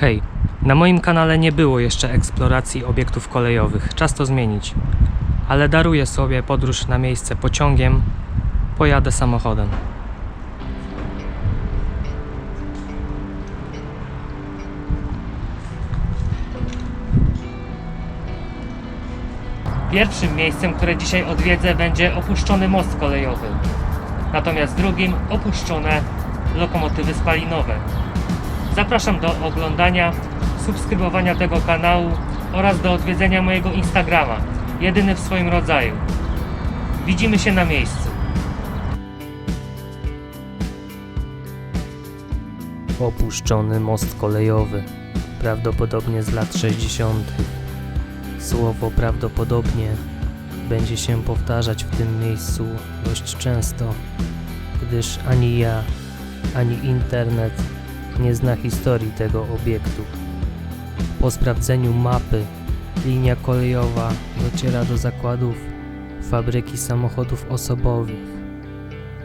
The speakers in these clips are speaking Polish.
Hej, na moim kanale nie było jeszcze eksploracji obiektów kolejowych. Czas to zmienić. Ale daruję sobie podróż na miejsce pociągiem, pojadę samochodem. Pierwszym miejscem, które dzisiaj odwiedzę, będzie opuszczony most kolejowy. Natomiast drugim opuszczone lokomotywy spalinowe. Zapraszam do oglądania, subskrybowania tego kanału oraz do odwiedzenia mojego Instagrama, jedyny w swoim rodzaju. Widzimy się na miejscu. Opuszczony most kolejowy, prawdopodobnie z lat 60. Słowo prawdopodobnie będzie się powtarzać w tym miejscu dość często, gdyż ani ja, ani internet nie zna historii tego obiektu. Po sprawdzeniu mapy, linia kolejowa dociera do zakładów fabryki samochodów osobowych,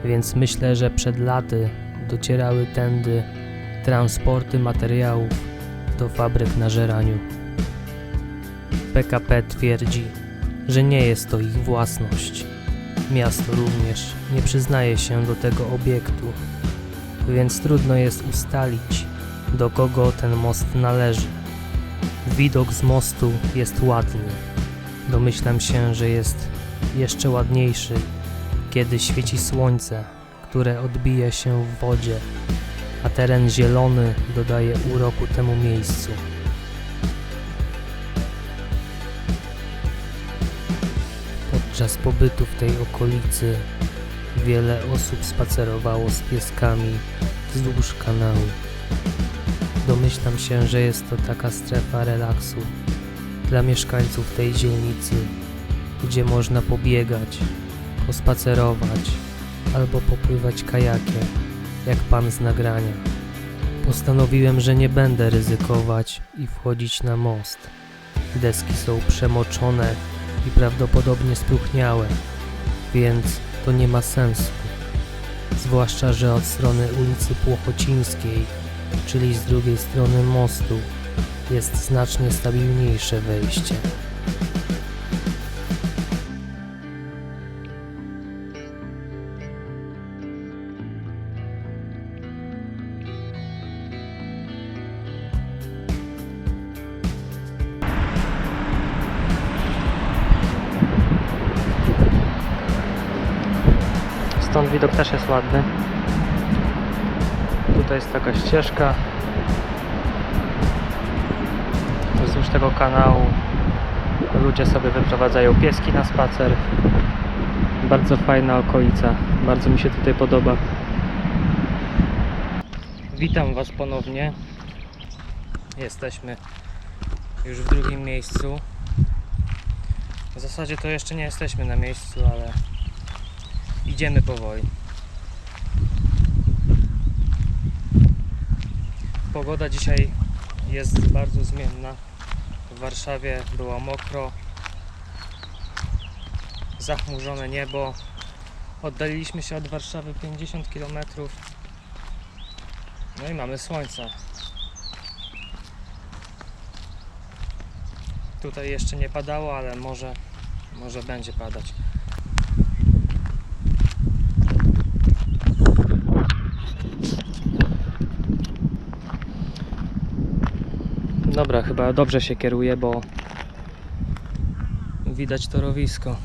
więc myślę, że przed laty docierały tędy transporty materiałów do fabryk na żeraniu. PKP twierdzi, że nie jest to ich własność. Miasto również nie przyznaje się do tego obiektu, więc trudno jest ustalić, do kogo ten most należy. Widok z mostu jest ładny. Domyślam się, że jest jeszcze ładniejszy, kiedy świeci słońce, które odbija się w wodzie, a teren zielony dodaje uroku temu miejscu. Podczas pobytu w tej okolicy wiele osób spacerowało z pieskami wzdłuż kanału. Domyślam się, że jest to taka strefa relaksu dla mieszkańców tej dzielnicy, gdzie można pobiegać, pospacerować albo popływać kajakiem, jak pan z nagrania. Postanowiłem, że nie będę ryzykować i wchodzić na most. Deski są przemoczone i prawdopodobnie spróchniałe, więc to nie ma sensu. Zwłaszcza, że od strony ulicy Płochocińskiej, czyli z drugiej strony mostu, jest znacznie stabilniejsze wejście. Widok też jest ładny. Tutaj jest taka ścieżka. Wzdłuż tego kanału ludzie sobie wyprowadzają pieski na spacer. Bardzo fajna okolica. Bardzo mi się tutaj podoba. Witam Was ponownie. Jesteśmy już w drugim miejscu. W zasadzie to jeszcze nie jesteśmy na miejscu, ale idziemy powoli. Pogoda dzisiaj jest bardzo zmienna. W Warszawie było mokro, zachmurzone niebo. Oddaliliśmy się od Warszawy 50 km. No i mamy słońce. Tutaj jeszcze nie padało, ale może, może będzie padać. Dobra, chyba dobrze się kieruję, bo widać torowisko.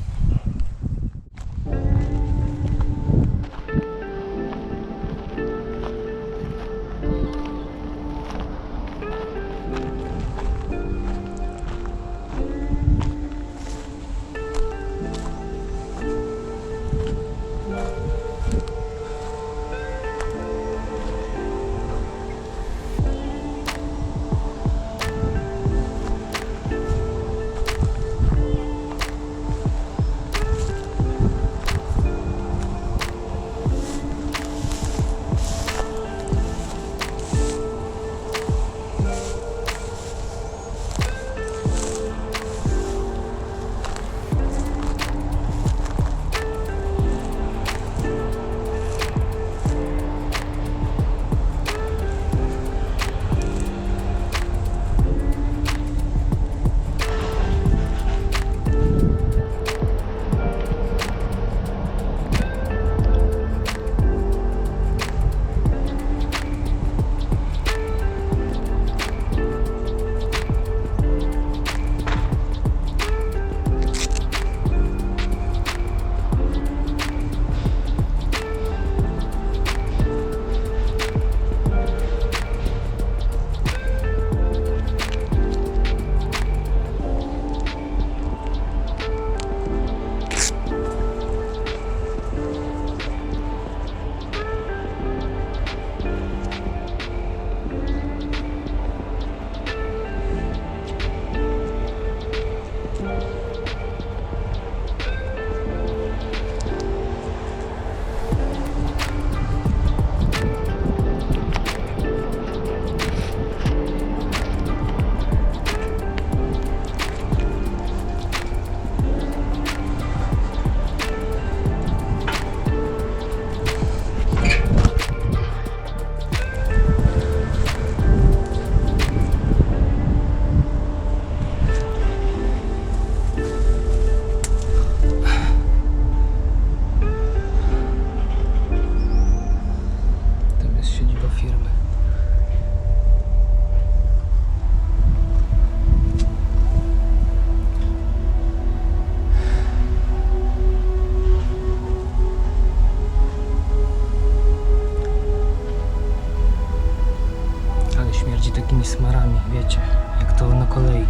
śmierdzi takimi smarami, wiecie, jak to na kolei.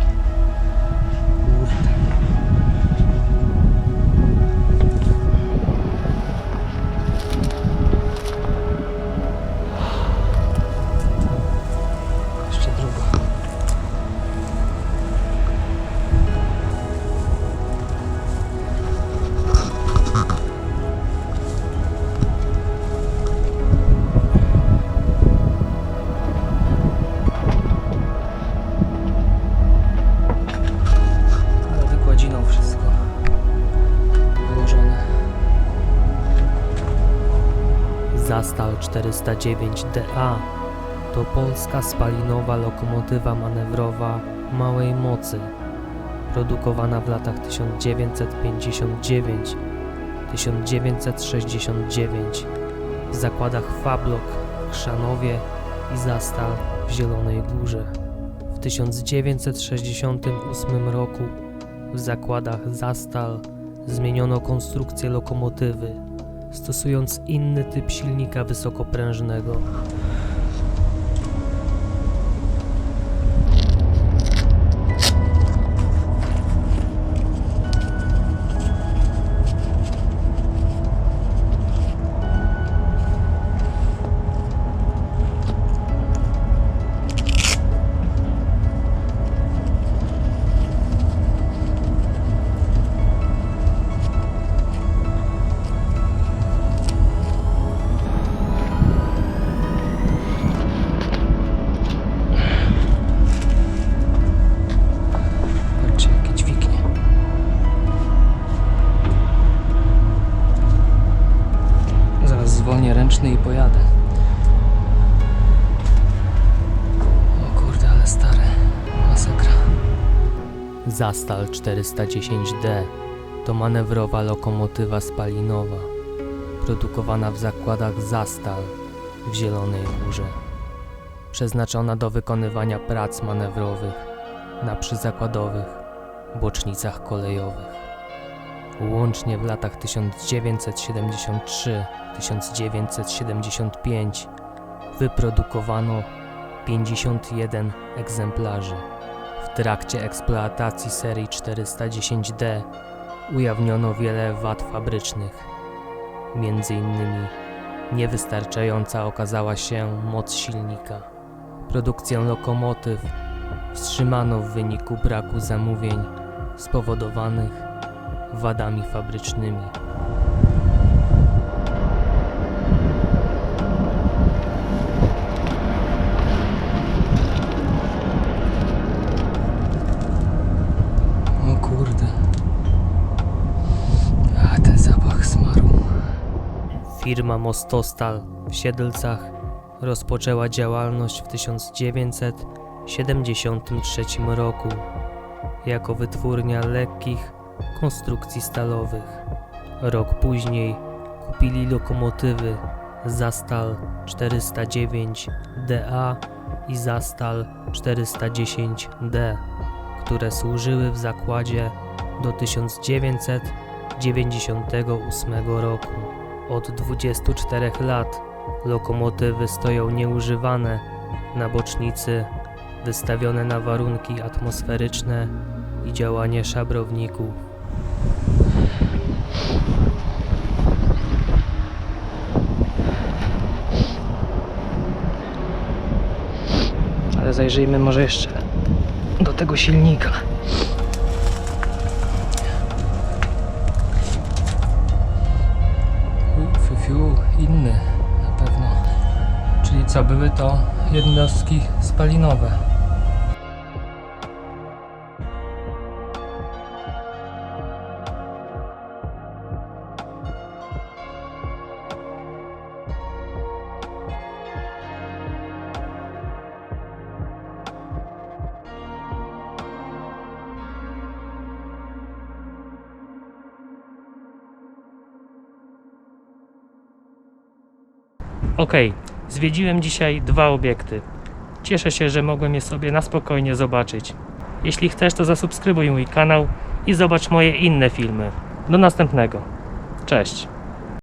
Kurde. Zastal 409DA to polska spalinowa lokomotywa manewrowa małej mocy, produkowana w latach 1959-1969 w zakładach Fablok w Chrzanowie i Zastal w Zielonej Górze. W 1968 roku w zakładach Zastal zmieniono konstrukcję lokomotywy, stosując inny typ silnika wysokoprężnego. Zwolnię ręczny i pojadę. O kurde, ale stare. Masakra. Zastal 410D to manewrowa lokomotywa spalinowa, produkowana w zakładach Zastal w Zielonej Górze. Przeznaczona do wykonywania prac manewrowych na przyzakładowych bocznicach kolejowych. Łącznie w latach 1973-1975 wyprodukowano 51 egzemplarzy. W trakcie eksploatacji serii 410D ujawniono wiele wad fabrycznych. Między innymi niewystarczająca okazała się moc silnika. Produkcję lokomotyw wstrzymano w wyniku braku zamówień spowodowanych wadami fabrycznymi. O kurde. A ten zapach smaru. Firma Mostostal w Siedlcach rozpoczęła działalność w 1973 roku jako wytwórnia lekkich konstrukcji stalowych. Rok później kupili lokomotywy Zastal 409DA i Zastal 410D, które służyły w zakładzie do 1998 roku. Od 24 lat lokomotywy stoją nieużywane na bocznicy, wystawione na warunki atmosferyczne i działanie szabrowników. Ale zajrzyjmy może jeszcze do tego silnika. Fiu, inny na pewno. Czyli co, były to jednostki spalinowe. Okej, zwiedziłem dzisiaj dwa obiekty. Cieszę się, że mogłem je sobie na spokojnie zobaczyć. Jeśli chcesz, to zasubskrybuj mój kanał i zobacz moje inne filmy. Do następnego. Cześć.